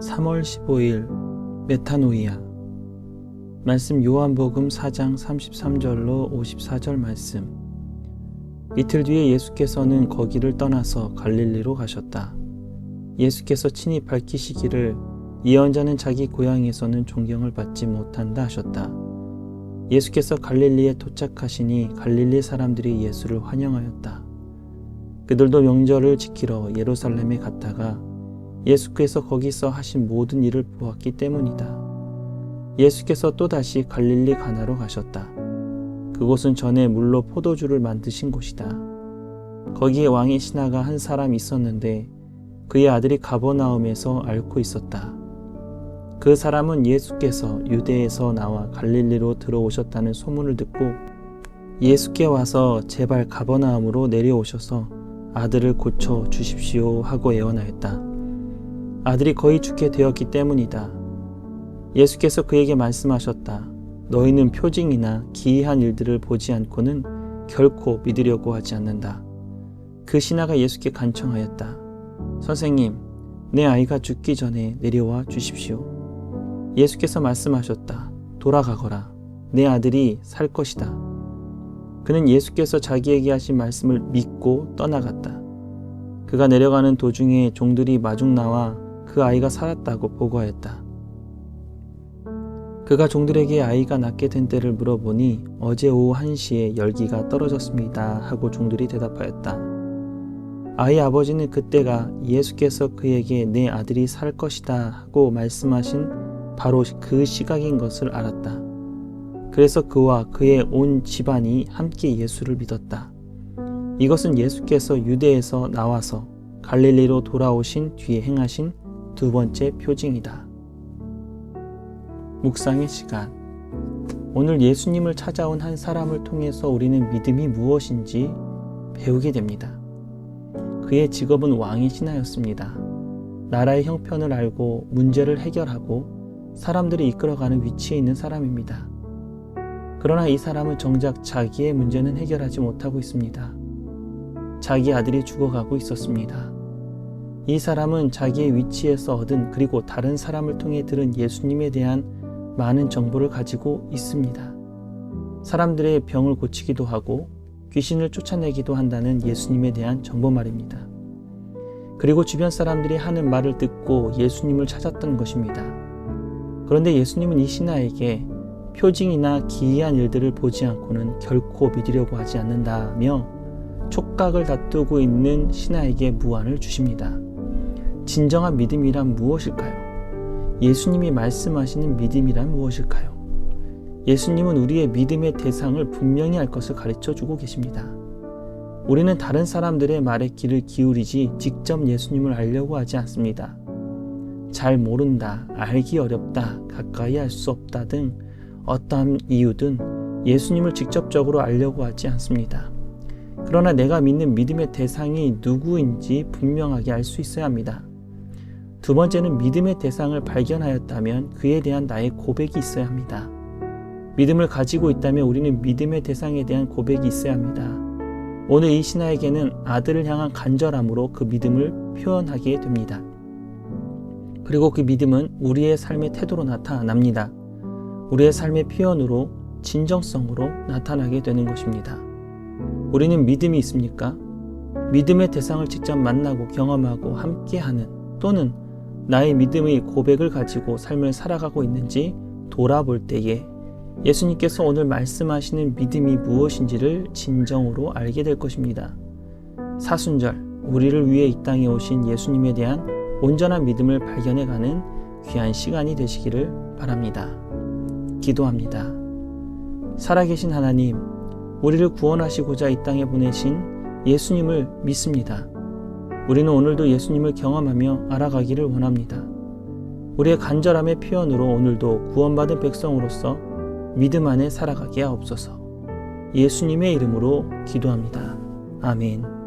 3월 15일 메타노이아 말씀 요한복음 4장 33절로 54절 말씀 이틀 뒤에 예수께서는 거기를 떠나서 갈릴리로 가셨다. 예수께서 친히 밝히시기를 예언자는 자기 고향에서는 존경을 받지 못한다 하셨다. 예수께서 갈릴리에 도착하시니 갈릴리 사람들이 예수를 환영하였다. 그들도 명절을 지키러 예루살렘에 갔다가 예수께서 거기서 하신 모든 일을 보았기 때문이다. 예수께서 또다시 갈릴리 가나로 가셨다. 그곳은 전에 물로 포도주를 만드신 곳이다. 거기에 왕의 신하가 한 사람 있었는데 그의 아들이 가버나움에서 앓고 있었다. 그 사람은 예수께서 유대에서 나와 갈릴리로 들어오셨다는 소문을 듣고 예수께 와서 제발 가버나움으로 내려오셔서 아들을 고쳐 주십시오 하고 애원하였다. 아들이 거의 죽게 되었기 때문이다. 예수께서 그에게 말씀하셨다. 너희는 표징이나 기이한 일들을 보지 않고는 결코 믿으려고 하지 않는다. 그 신하가 예수께 간청하였다. 선생님, 내 아이가 죽기 전에 내려와 주십시오. 예수께서 말씀하셨다. 돌아가거라. 내 아들이 살 것이다. 그는 예수께서 자기에게 하신 말씀을 믿고 떠나갔다. 그가 내려가는 도중에 종들이 마중 나와 그 아이가 살았다고 보고하였다. 그가 종들에게 아이가 낳게 된 때를 물어보니 어제 오후 1시에 열기가 떨어졌습니다 하고 종들이 대답하였다. 아이 아버지는 그때가 예수께서 그에게 내 아들이 살 것이다 하고 말씀하신 바로 그 시각인 것을 알았다. 그래서 그와 그의 온 집안이 함께 예수를 믿었다. 이것은 예수께서 유대에서 나와서 갈릴리로 돌아오신 뒤에 행하신 두 번째 표징이다. 묵상의 시간. 오늘 예수님을 찾아온 한 사람을 통해서 우리는 믿음이 무엇인지 배우게 됩니다. 그의 직업은 왕의 신하였습니다. 나라의 형편을 알고 문제를 해결하고 사람들이 이끌어가는 위치에 있는 사람입니다. 그러나 이 사람은 정작 자기의 문제는 해결하지 못하고 있습니다. 자기 아들이 죽어가고 있었습니다. 이 사람은 자기의 위치에서 얻은 그리고 다른 사람을 통해 들은 예수님에 대한 많은 정보를 가지고 있습니다. 사람들의 병을 고치기도 하고 귀신을 쫓아내기도 한다는 예수님에 대한 정보 말입니다. 그리고 주변 사람들이 하는 말을 듣고 예수님을 찾았던 것입니다. 그런데 예수님은 이 신하에게 표징이나 기이한 일들을 보지 않고는 결코 믿으려고 하지 않는다며 촉각을 다투고 있는 신하에게 무안을 주십니다. 진정한 믿음이란 무엇일까요? 예수님이 말씀하시는 믿음이란 무엇일까요? 예수님은 우리의 믿음의 대상을 분명히 할 것을 가르쳐 주고 계십니다. 우리는 다른 사람들의 말에 귀를 기울이지 직접 예수님을 알려고 하지 않습니다. 잘 모른다, 알기 어렵다, 가까이 할 수 없다 등 어떠한 이유든 예수님을 직접적으로 알려고 하지 않습니다. 그러나 내가 믿는 믿음의 대상이 누구인지 분명하게 알 수 있어야 합니다. 두 번째는 믿음의 대상을 발견하였다면 그에 대한 나의 고백이 있어야 합니다. 믿음을 가지고 있다면 우리는 믿음의 대상에 대한 고백이 있어야 합니다. 오늘 이 신하에게는 아들을 향한 간절함으로 그 믿음을 표현하게 됩니다. 그리고 그 믿음은 우리의 삶의 태도로 나타납니다. 우리의 삶의 표현으로 진정성으로 나타나게 되는 것입니다. 우리는 믿음이 있습니까? 믿음의 대상을 직접 만나고 경험하고 함께하는 또는 나의 믿음의 고백을 가지고 삶을 살아가고 있는지 돌아볼 때에 예수님께서 오늘 말씀하시는 믿음이 무엇인지를 진정으로 알게 될 것입니다. 사순절, 우리를 위해 이 땅에 오신 예수님에 대한 온전한 믿음을 발견해가는 귀한 시간이 되시기를 바랍니다. 기도합니다. 살아계신 하나님, 우리를 구원하시고자 이 땅에 보내신 예수님을 믿습니다. 우리는 오늘도 예수님을 경험하며 알아가기를 원합니다. 우리의 간절함의 표현으로 오늘도 구원받은 백성으로서 믿음 안에 살아가게 하옵소서. 예수님의 이름으로 기도합니다. 아멘.